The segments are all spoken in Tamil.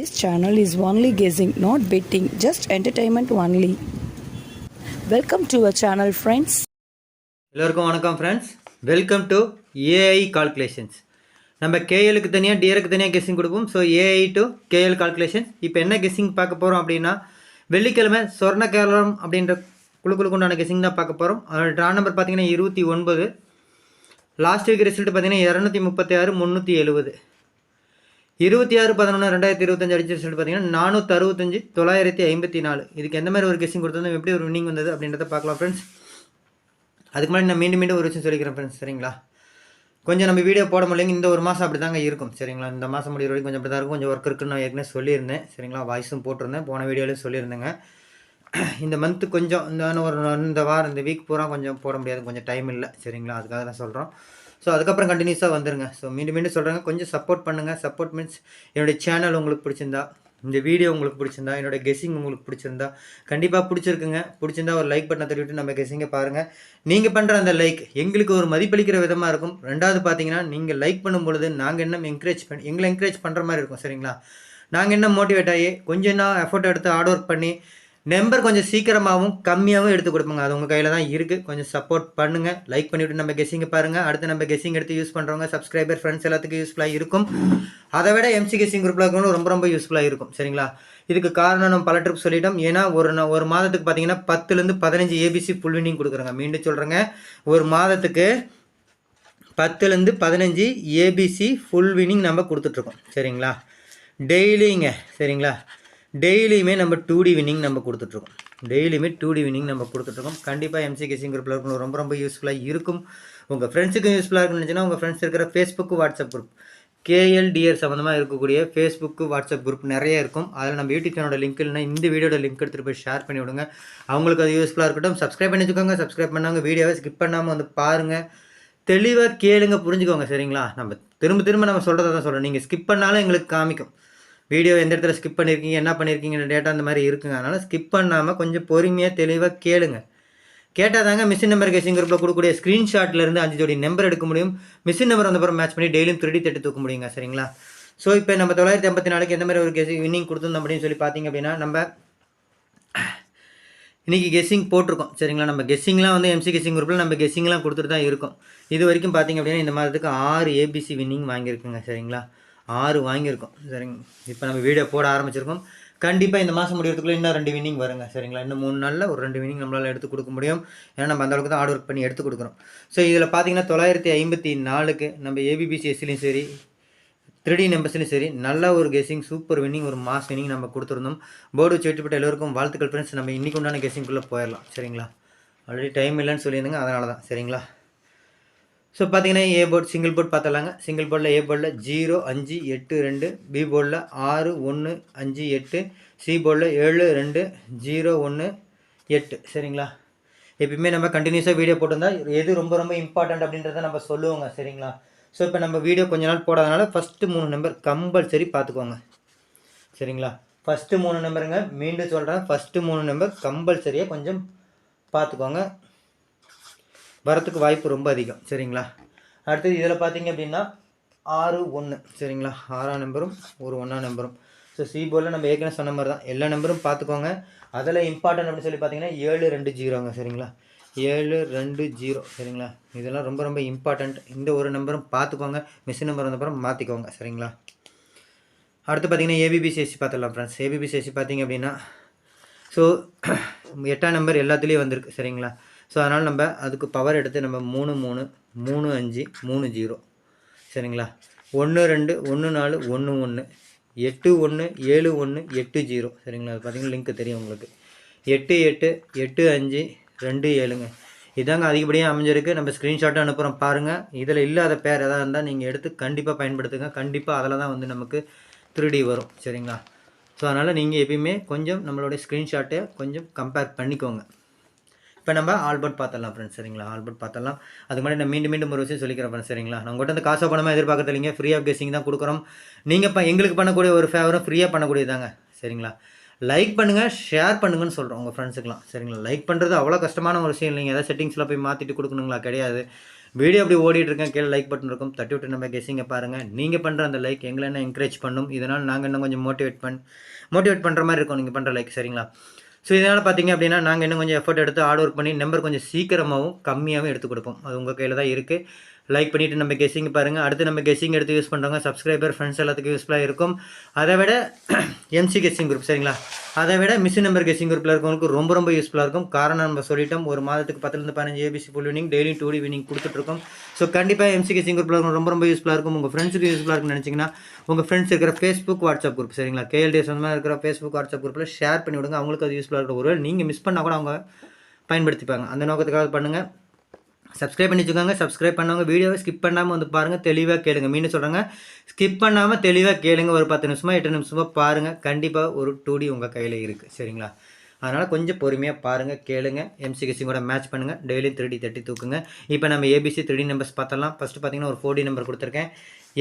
This channel is only guessing, not betting, just entertainment only. Welcome to our channel, friends. எல்லோருக்கும் வணக்கம் friends welcome to AI calculations நம்ம கேஎலுக்கு தனியாக டிஆருக்கு தனியாக கெஸ்ஸிங் கொடுப்போம். So AI to KL calculations இப்போ என்ன கெஸ்ஸிங் பார்க்க போகிறோம் அப்படின்னா வெள்ளிக்கிழமை சொர்ண கேரளம் அப்படின்ற குழுக்குழுக்குண்டான கெஸ்ஸிங் தான் பார்க்க போகிறோம் அதோட ட்ரா நம்பர் பார்த்தீங்கன்னா இருபத்தி ஒன்பது. லாஸ்ட் வீக் ரிசல்ட் பார்த்தீங்கன்னா இரநூத்தி முப்பத்தி ஆறு முந்நூற்றி எழுபது. இருபத்தி ஆறு பதினொன்று ரெண்டாயிரத்தி இருபத்தஞ்சு அடிச்சு ரிசல்ட் பார்த்தீங்கன்னா நானூற்றி அறுபத்தஞ்சு தொள்ளாயிரத்தி ஐம்பத்தி நாலு. இதுக்கு எந்த மாதிரி ஒரு கெஸ்ஸிங் கொடுத்தோம் எப்படி ஒரு வின்னிங் வந்தது அப்படின்றத பார்க்கலாம் ஃப்ரெண்ட்ஸ் அதுக்கு முன்னாடி நான் மீண்டும் மீண்டும் ஒரு விஷயம் சொல்லிக்கிறேன் ஃப்ரெண்ட்ஸ் சரிங்களா? கொஞ்சம் நம்ம வீடியோ போட முடியலைங்க இந்த ஒரு மாதம் அப்படி தாங்க இருக்கும் சரிங்களா? இந்த மாதம் முடிகிற வரைக்கும் கொஞ்சம் அப்படி தான் இருக்கும் கொஞ்சம் ஒர்க் இருக்குன்னு நான் ஏற்கனவே சொல்லியிருந்தேன் சரிங்களா? வாய்ஸும் போட்டிருந்தேன் போன வீடியோலையும் சொல்லியிருந்தேங்க. இந்த மந்த்து கொஞ்சம் இந்த ஒரு இந்த வாரம் இந்த வீக் பூரா கொஞ்சம் போட முடியாது கொஞ்சம் டைம் இல்லை சரிங்களா? அதுக்காக தான் சொல்கிறோம் ஸோ அதுக்கப்புறம் கண்டினியூஸாக வந்துருங்க. ஸோ மீண்டும் மீண்டும் சொல்கிறேங்க கொஞ்சம் சப்போர்ட் பண்ணுங்கள் சப்போர்ட் மீன்ஸ் என்னுடைய சேனல் உங்களுக்கு பிடிச்சிருந்தா இந்த வீடியோ உங்களுக்கு பிடிச்சிருந்தா என்னோட கெஸ்ஸிங் உங்களுக்கு பிடிச்சிருந்தா கண்டிப்பாக பிடிச்சிருக்குங்க. பிடிச்சிருந்தா ஒரு லைக் பட்டனை தட்டிவிட்டு நம்ம கெஸ்ஸிங்கை பாருங்கள் நீங்கள் பண்ணுற அந்த லைக் எங்களுக்கு ஒரு மதிப்பளிக்கிற விதமாக இருக்கும். ரெண்டாவது பார்த்தீங்கன்னா நீங்கள் லைக் பண்ணும் பொழுது நாங்கள் என்ன என்கரேஜ் பண்ணி எங்களை என்கரேஜ் பண்ணுற மாதிரி இருக்கும். சரிங்களா? நாங்கள் என்ன மோட்டிவேட் ஆகி கொஞ்சம் என்ன எஃபர்ட் எடுத்து ஹார்ட் ஒர்க் பண்ணி நம்பர் கொஞ்சம் சீக்கிரமாகவும் கம்மியாகவும் எடுத்து கொடுப்போங்க. அது உங்கள் கையில் தான் இருக்குது கொஞ்சம் சப்போர்ட் பண்ணுங்கள் லைக் பண்ணிவிட்டு நம்ம கெஸிங்கை பாருங்கள் அடுத்து நம்ம கெஸிங் எடுத்து யூஸ் பண்ணுறவங்க சப்ஸ்கிரைபர் ஃப்ரெண்ட்ஸ் எல்லாத்துக்கும் யூஸ்ஃபுல்லாக இருக்கும். அதை விட எம்சி கெஸிங் குரூப்பில் இருக்கணும் ரொம்ப ரொம்ப யூஸ்ஃபுல்லாக இருக்கும். சரிங்களா? இதுக்கு காரணம் நம்ம பல ட்ரிப் சொல்லிட்டோம். ஏன்னா ஒரு நா- ஒரு மாதத்துக்கு பார்த்தீங்கன்னா பத்துலேருந்து பதினஞ்சு ஏபிசி ஃபுல் வினிங் கொடுக்குறோங்க. மீண்டும் சொல்கிறேங்க ஒரு மாதத்துக்கு பத்துலேருந்து பதினஞ்சு ஏபிசி ஃபுல் வினிங் நம்ம கொடுத்துட்ருக்கோம் சரிங்களா? டெய்லிங்க சரிங்களா? டெய்லியுமே நம்ம டூ டி வின்னிங் நம்ம கொடுத்துட்ருக்கோம். டெய்லியுமே டூ டி வின்னிங் நம்ம கொடுத்துட்ருக்கோம். கண்டிப்பாக எம்சி கேசிங் குரூப்பில் இருக்கணும் ரொம்ப ரொம்ப யூஸ்ஃபுல்லாக இருக்கும். உங்கள் ஃப்ரெண்ட்ஸுக்கும் யூஸ்ஃபுல்லாக இருக்குன்னு நினச்சின்னா உங்கள் ஃப்ரெண்ட்ஸ் இருக்கிற ஃபேஸ்புக்கு வாட்ஸ்அப் குரூப் கேஎல்டிஆர் சம்மந்தமாக இருக்கக்கூடிய ஃபேஸ்புக்கு வாட்ஸ்அப் குரூப் நிறைய இருக்கும். அதில் நம்ம யூடியூப் சேனலோட லிங்க் இல்லைனா இந்த வீடியோட லிங்க் எடுத்துகிட்டு போய் ஷேர் பண்ணி விடுங்க. அவங்களுக்கு அது யூஸ்ஃபுல்லாக இருக்கட்டும். சப்ஸ்கிரைப் பண்ணி வச்சுக்கோங்க. சப்ஸ்கிரைப் பண்ணாங்க வீடியோவை ஸ்கிப் பண்ணாமல் வந்து பாருங்கள் தெளிவாக கேளுங்க புரிஞ்சுக்கோங்க. சரிங்களா? நம்ம திரும்ப திரும்ப நம்ம சொல்கிறத தான் சொல்கிறோம் நீங்கள் ஸ்கிப் பண்ணாலும் எங்களுக்கு காமிக்கும். வீடியோ எந்த இடத்துல ஸ்கிப் பண்ணியிருக்கீங்க என்ன பண்ணியிருக்கீங்க டேட்டா அந்த மாதிரி இருக்குங்க. அதனால் ஸ்கிப் பண்ணாமல் கொஞ்சம் பொறுமையாக தெளிவாக கேளுங்க. கேட்டால் தாங்க மிஷின் நம்பர் கேசிங் குரூப்பில் கொடுக்கக்கூடிய ஸ்க்ரீன்ஷாட்லேருந்து அஞ்சு ஜோடி நம்பர் எடுக்க முடியும். மிஷின் நம்பர் வந்த அப்புறம் மேட்ச் பண்ணி டெய்லியும் திருடி தட்டு தூக்க முடியுங்க சரிங்களா? ஸோ இப்போ நம்ம தொள்ளாயிரத்தி ஐம்பத்தி நாலுக்கு எந்த மாதிரி ஒரு கெஸிங் வின்னிங் கொடுத்துருந்தோம் அப்படின்னு சொல்லி பார்த்தீங்க அப்படின்னா நம்ம இன்றைக்கி கெஸ்ஸிங் போட்டிருக்கோம் சரிங்களா? நம்ம கெஸ்ஸிங்லாம் வந்து எம்சி கெஸ்ஸிங் குரூப்பில் நம்ம கெஸ்ஸிங்லாம் கொடுத்துட்டு தான் இருக்கோம். இது வரைக்கும் பார்த்தீங்க அப்படின்னா இந்த மாதத்துக்கு ஆறு ஏபிசி வின்னிங் வாங்கியிருக்குங்க சரிங்களா? ஆறு வாங்கியிருக்கோம். சரிங்க. இப்போ நம்ம வீடியோ போட ஆரம்பிச்சிருக்கோம். கண்டிப்பாக இந்த மாதம் முடியறதுக்குள்ளே இன்னும் ரெண்டு வின்னிங் வருங்க. சரிங்களா? இன்னும் மூணு நாளில் ஒரு ரெண்டு வின்னிங் நம்மளால் எடுத்து கொடுக்க முடியும். ஏன்னா நம்ம அந்த அளவுக்கு தான் ஹார்ட் ஒர்க் பண்ணி எடுத்து கொடுக்குறோம். ஸோ இதில் பார்த்தீங்கன்னா தொள்ளாயிரத்தி ஐம்பத்தி நாலுக்கு நம்ம ஏபிபிசிஎஸ்லேயும் சரி த்ரீடி நம்பர்ஸ்லையும் சரி நல்ல ஒரு கெஸிங் சூப்பர் வின்னிங் ஒரு மாஸ் வின்னிங் நம்ம கொடுத்துருந்தோம். போர்டு வச்சு வெட்டிப்பட்ட எல்லோருக்கும் வாழ்த்துக்கள் ஃப்ரெண்ட்ஸ் நம்ம இன்றைக்கு உண்டான கெஸிங்குள்ளே போயிடலாம். சரிங்களா? ஆல்ரெடி டைம் இல்லைன்னு சொல்லியிருந்தேங்க. அதனால தான் சரிங்களா? ஸோ பார்த்தீங்கன்னா ஏ போர்டு சிங்கிள் போர்டு பார்த்துலாங்க சிங்கிள் போர்டில் ஏ போர்டில் ஜீரோ அஞ்சு எட்டு ரெண்டு. பி போர்டில் ஆறு ஒன்று அஞ்சு எட்டு. சி போர்டில் ஏழு ரெண்டு ஜீரோ ஒன்று எட்டு. சரிங்களா? எப்பயுமே நம்ம கண்டினியூஸாக வீடியோ போட்டிருந்தா எது ரொம்ப ரொம்ப இம்பார்ட்டண்ட் அப்படின்றத நம்ம சொல்லுவோங்க சரிங்களா? ஸோ இப்போ நம்ம வீடியோ கொஞ்ச நாள் போடாதனால ஃபஸ்ட்டு மூணு நம்பர் கம்பல்சரி பார்த்துக்கோங்க. சரிங்களா? ஃபஸ்ட்டு மூணு நம்பருங்க மீண்டும் சொல்கிறேன் ஃபஸ்ட்டு மூணு நம்பர் கம்பல்சரியாக கொஞ்சம் பார்த்துக்கோங்க. வரத்துக்கு வாய்ப்பு ரொம்ப அதிகம். சரிங்களா? அடுத்தது இதில் பார்த்தீங்க அப்படின்னா ஆறு ஒன்று சரிங்களா? ஆறாம் நம்பரும் ஒரு ஒன்றாம் நம்பரும். ஸோ சி போர்டில் நம்ம ஏற்கனவே சொன்ன மாதிரி தான் எல்லா நம்பரும் பார்த்துக்கோங்க அதில் இம்பார்ட்டன்ட் அப்படின்னு சொல்லி பார்த்தீங்கன்னா ஏழு ரெண்டு ஜீரோங்க. சரிங்களா? ஏழு ரெண்டு ஜீரோ. சரிங்களா? இதெல்லாம் ரொம்ப ரொம்ப இம்பார்ட்டண்ட் இந்த ஒரு நம்பரும் பார்த்துக்கோங்க மிஷின் நம்பர் வந்த அப்புறம் மாற்றிக்கோங்க சரிங்களா? அடுத்து பார்த்தீங்கன்னா ஏபிபிசிஎஸ்சி பார்த்துடலாம் ஃப்ரெண்ட்ஸ் ஏபிபிசிஎஸ்சி பார்த்தீங்க அப்படின்னா ஸோ எட்டாம் நம்பர் எல்லாத்துலேயும் வந்திருக்கு. சரிங்களா? ஸோ அதனால் நம்ம அதுக்கு பவர் எடுத்து நம்ம மூணு மூணு மூணு அஞ்சு மூணு ஜீரோ சரிங்களா? ஒன்று ரெண்டு ஒன்று நாலு ஒன்று ஒன்று எட்டு ஒன்று ஏழு ஒன்று எட்டு ஜீரோ சரிங்களா? அது பார்த்தீங்கன்னா லிங்க் தெரியும் உங்களுக்கு. எட்டு எட்டு எட்டு அஞ்சு ரெண்டு ஏழுங்க. இதாங்க அதிகப்படியாக அமைஞ்சிருக்கு. நம்ம ஸ்க்ரீன்ஷாட்டும் அனுப்புகிறோம் பாருங்கள் இதில் இல்லாத பேர் எதாவது இருந்தால் நீங்கள் எடுத்து கண்டிப்பாக பயன்படுத்துங்க. கண்டிப்பாக அதில் தான் வந்து நமக்கு 3D வரும். சரிங்களா? ஸோ அதனால் நீங்கள் எப்பயுமே கொஞ்சம் நம்மளுடைய ஸ்க்ரீன்ஷாட்டை கொஞ்சம் கம்பேர் பண்ணிக்கோங்க. இப்போ நம்ம ஆல்பர்ட் பார்த்துடலாம் ஃப்ரெண்ட்ஸ் சரிங்களா? ஆல்பர்ட் பார்த்துடலாம். அது மாதிரி நான் மீண்டும் மீண்டும் ஒரு விஷயம் சொல்லிக்கிறேன் ஃப்ரெண்ட்ஸ் சரிங்களா? நான் உங்கள்கிட்ட வந்து காசை பணமாக எதிர்பார்க்கறது இல்லைங்க. ஃப்ரீ ஆஃப் கெஸிங் தான் கொடுக்குறோம். நீங்கள் இப்போ எங்களுக்கு பண்ணக்கூடிய ஒரு ஃபேவரும் ஃப்ரீயாக பண்ணக்கூடியதாங்க சரிங்களா? லைக் பண்ணுங்கள் ஷேர் பண்ணுங்கன்னு சொல்கிறோம் உங்கள் ஃப்ரெண்ட்ஸுக்கெலாம் சரிங்களா? லைக் பண்ணுறது அவ்வளோ கஷ்டமான ஒரு விஷயம் இல்லைங்க. ஏதாவது செட்டிங்ஸில் போய் மாற்றிட்டு கொடுக்கணுங்களா? கிடையாது. வீடியோ அப்படி ஓடிட்டு இருக்கேன். கீழே லைக் பட்டன் இருக்கும். தட்டி விட்டு நம்ம கெஸிங்கை பாருங்கள் நீங்கள் பண்ணுற அந்த லைக் எங்களை என்ன என்கரேஜ் பண்ணும்? இதனால் நாங்கள் இன்னும் கொஞ்சம் மோட்டிவேட் பண் மோட்டிவேட் பண்ணுற மாதிரி இருக்கும். நீங்கள் பண்ணுற லைக் சரிங்களா? ஸோ இதனால் பார்த்தீங்க அப்படின்னா நாங்கள் இன்னும் கொஞ்சம் எஃபர்ட் எடுத்து ஹார்ட் ஒர்க் பண்ணி நம்பர் கொஞ்சம் சீக்கிரமாகவும் கம்மியாகவும் எடுத்து கொடுப்போம். அது உங்கள் கையில் தான் இருக்குது லைக் பண்ணிவிட்டு நம்ம கெஸ்ஸிங் பாருங்கள் அடுத்து நம்ம கெஸ்ஸிங் எடுத்து யூஸ் பண்ணுறவங்க சப்ஸ்கிரைபர் ஃப்ரெண்ட்ஸ் எல்லாத்துக்கும் யூஸ்ஃபுல்லாக இருக்கும். அதை விட எம்சி கெஸ்ஸிங் குரூப் சரிங்களா? அதை விட மிஸ் நம்பர் கெஸ்ஸிங் குரூப்பில் இருக்கவங்களுக்கு ரொம்ப ரொம்ப யூஸ்ஃபுல்லாக இருக்கும். காரணம் நம்ம சொல்லிட்டோம். ஒரு மாதத்துக்கு பத்துலேருந்து பதினஞ்சு ABC full winning daily two D winning கொடுத்துட்ருக்கோம் ஸோ கண்டிப்பாக எம்சி கெஸ்ஸிங் குரூப்பில் இருக்கும் ரொம்ப ரொம்ப யூஸ்ஃபுல்லாக இருக்கும். உங்கள் ஃப்ரெண்ட்ஸுக்கு யூஸ்ஃபுல்லாக இருக்குன்னு நினச்சிங்கன்னா உங்கள் ஃப்ரெண்ட்ஸ் இருக்கிற ஃபேஸ்புக் வாட்ஸ்அப் குரூப் சரிங்களா? கேஎல்டிஎஸ் அந்த மாதிரி இருக்கிற ஃபேஸ்புக் வாட்ஸ்அப் குரூப்பில் ஷேர் பண்ணி விடுங்க அவங்களுக்கு அது யூஸ்ஃபுல்லாக இருக்கும். ஒருவேளை நீங்கள் மிஸ் பண்ணால் கூட அவங்க பயன்படுத்திப்பாங்க. அந்த நோக்கத்துக்காக பண்ணுங்கள் சப்ஸ்கிரைப் பண்ணி வச்சுக்கோங்க. சப்ஸ்கிரைப் பண்ணவங்க வீடியோவை ஸ்கிப் பண்ணாமல் வந்து பாருங்கள் தெளிவாக கேளுங்க. மீண்டும் சொல்கிறாங்க ஸ்கிப் பண்ணாமல் தெளிவாக கேளுங்க. ஒரு பத்து நிமிஷமாக எட்டு நிமிஷமாக பாருங்கள் கண்டிப்பாக ஒரு டூடி உங்கள் கையில் இருக்குது சரிங்களா? அதனால் கொஞ்சம் பொறுமையாக பாருங்கள் கேளுங்க. எம்சிகிசி கூட மேட்ச் பண்ணுங்கள் டெய்லியும் த்ரீ தட்டி தூக்குங்க. இப்போ நம்ம ஏபிசி த்ரீ நம்பர்ஸ் பார்த்தலாம் ஃபஸ்ட்டு பார்த்தீங்கன்னா ஒரு ஃபோர் நம்பர் கொடுத்துருக்கேன்.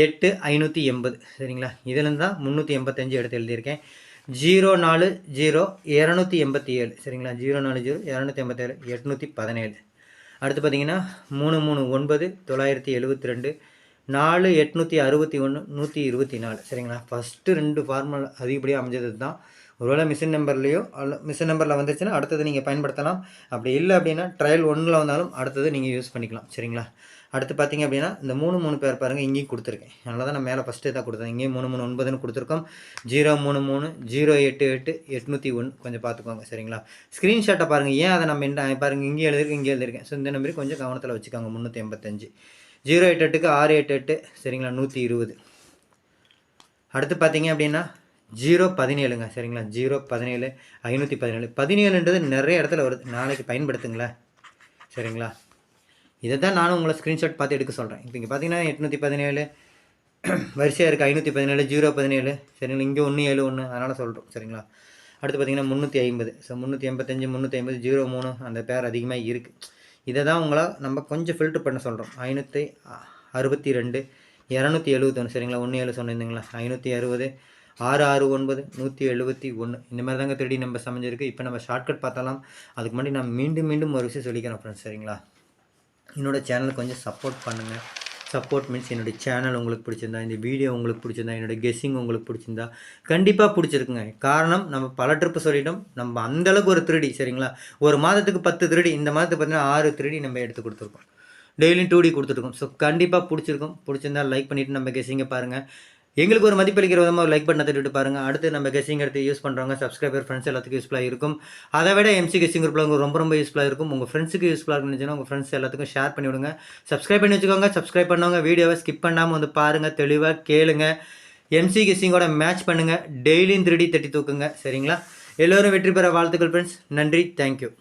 எட்டு ஐநூற்றி எண்பது. சரிங்களா? இதுலேருந்து தான் முந்நூற்றி எண்பத்தஞ்சு எடுத்து எழுதியிருக்கேன். ஜீரோ நாலு ஜீரோ இரநூத்தி எண்பத்தி ஏழு. சரிங்களா? ஜீரோ நாலு ஜீரோ இரநூத்தி எண்பத்தேழு எட்நூற்றி பதினேழு. அடுத்து பார்த்தீங்கன்னா மூணு மூணு ஒன்பது தொள்ளாயிரத்தி எழுபத்தி ரெண்டு நாலு எட்நூற்றி அறுபத்தி ஒன்று நூற்றி இருபத்தி நாலு. சரிங்களா? ஃபஸ்ட்டு ரெண்டு ஃபார்முலா அதிகப்படியாக அமைஞ்சது தான் ஒருவேளை மிஷின் நம்பர்லேயோ அல்ல மிஷின் நம்பரில் வந்துச்சுன்னா அடுத்தது நீங்கள் பயன்படுத்தலாம். அப்படி இல்லை அப்படின்னா ட்ரையல் ஒன்றில் வந்தாலும் அடுத்தது நீங்கள் யூஸ் பண்ணிக்கலாம். சரிங்களா? அடுத்து பார்த்தீங்க அப்படின்னா இந்த மூணு மூணு பேர் பாருங்கள் இங்கேயும் கொடுத்துருக்கேன். அதனால தான் நான் மேலே ஃபஸ்ட்டு தான் கொடுத்தேன். இங்கேயும் மூணு மூணு ஒன்பதுன்னு கொடுத்துருக்கோம். ஜீரோ மூணு மூணு ஜீரோ எட்டு எட்டு எட்நூற்றி ஒன்று கொஞ்சம் பார்த்துக்கோங்க சரிங்களா? ஸ்க்ரீன்ஷாட்டை பாருங்கள் ஏன் அதை நம்ம என்ன பாருங்கள் இங்கே எழுதிருக்கேன் இங்கே எழுதிருக்கேன் ஸோ இந்த நம்பருக்கு கொஞ்சம் கவனத்தில் வச்சுக்கோங்க முந்நூற்றி எண்பத்தஞ்சு. ஜீரோ எட்டு எட்டுக்கு ஆறு எட்டு எட்டு சரிங்களா? நூற்றி இருபது. அடுத்து பார்த்தீங்க அப்படின்னா ஜீரோ பதினேழுங்க சரிங்களா? ஜீரோ பதினேழு ஐநூற்றி பதினேழு. பதினேழுன்றது நிறைய இடத்துல வருது. நாளைக்கு பயன்படுத்துங்களேன். சரிங்களா? இதை தான் நானும் உங்களை ஸ்க்ரீன்ஷாட் பார்த்து எடுக்க சொல்கிறேன் இப்போ இங்கே பார்த்தீங்கன்னா எட்நூற்றி பதினேழு வரிசையாக இருக்குது ஐநூற்றி பதினேழு ஜீரோ பதினேழு சரிங்களா? இங்கே ஒன்று ஏழு ஒன்று அதனால் சொல்கிறோம் சரிங்களா? அடுத்து பார்த்தீங்கன்னா முந்நூற்றி ஐம்பது. ஸோ முந்நூற்றி எண்பத்தஞ்சு முந்நூற்றி ஐம்பது ஜீரோ மூணு அந்த பேர் அதிகமாக இருக்குது இதை தான் உங்களை நம்ம கொஞ்சம் ஃபில்ட்ரு பண்ண சொல்கிறோம் ஐநூற்றி அறுபத்தி ரெண்டு இரநூத்தி எழுபத்தொன்று சரிங்களா? ஒன்று ஏழு சொன்னிருந்தீங்களா? ஐநூற்றி அறுபது ஆறு ஆறு ஒன்பது நூற்றி எழுபத்தி ஒன்று இந்த மாதிரி தாங்க திருடி நம்ம சமைஞ்சிருக்கு இப்போ நம்ம ஷார்ட்கட் பார்த்தாலாம் அதுக்கு முன்னாடி நான் மீண்டும் மீண்டும் ஒரு விஷயம் சொல்லிக்கிறேன் ஃப்ரெண்ட்ஸ் சரிங்களா? என்னோட சேனலுக்கு கொஞ்சம் சப்போர்ட் பண்ணுங்கள் சப்போர்ட் மீன்ஸ் என்னுடைய சேனல் உங்களுக்கு பிடிச்சிருந்தா இந்த வீடியோ உங்களுக்கு பிடிச்சிருந்தா என்னுடைய கெஸ்ஸிங் உங்களுக்கு பிடிச்சிருந்தா கண்டிப்பாக பிடிச்சிருக்குங்க. காரணம் நம்ம பல ட்ரிப்பு சொல்லிட்டோம். நம்ம அந்தளவுக்கு ஒரு திருடி சரிங்களா? ஒரு மாதத்துக்கு பத்து திருடி இந்த மாதத்துக்கு பார்த்தீங்கன்னா ஆறு திருடி நம்ம எடுத்து கொடுத்துருக்கோம். டெய்லியும் டூ டி கொடுத்துருக்கோம். ஸோ கண்டிப்பாக பிடிச்சிருக்கும். பிடிச்சிருந்தா லைக் பண்ணிவிட்டு நம்ம கெஸ்ஸிங்கை பாருங்கள் எங்களுக்கு ஒரு மதிப்பளிக்கிற விதமாக ஒரு லைக் பண்ண தட்டிட்டு பாருங்க. அடுத்து நம்ம கெஸ்ஸிங் எடுத்து யூஸ் பண்ணுறவங்க சப்ஸ்கிரைபர் ஃப்ரெண்ட்ஸ் எல்லாத்துக்கும் யூஸ்ஃபுல்லாக இருக்கும். அதை விட எம்சி கெஸ்ஸிங் குரூப்பில் ரொம்ப ரொம்ப யூஸ்ஃபுல்லாக இருக்கும். உங்கள் ஃப்ரெண்ட்ஸுக்கு யூஸ்ஃபுல்லாக இருந்துச்சுன்னா உங்கள் ஃப்ரெண்ட்ஸ் எல்லாத்துக்கும் ஷேர் பண்ணி விடுங்க. சப்ஸ்கிரைப் பண்ணி வச்சுக்கோங்க. சப்ஸ்கிரைப் பண்ணவங்க வீடியோவை ஸ்கிப் பண்ணாமல் வந்து பாருங்கள் தெளிவாக கேளுங்க. எம்சி கெஸ்ஸிங்கோட மேட்ச் பண்ணுங்கள் டெய்லியும் திருடி தட்டி தூக்குங்க. சரிங்களா? எல்லோரும் வெற்றி பெற வாழ்த்துக்கள் ஃப்ரெண்ட்ஸ் நன்றி. தேங்க்யூ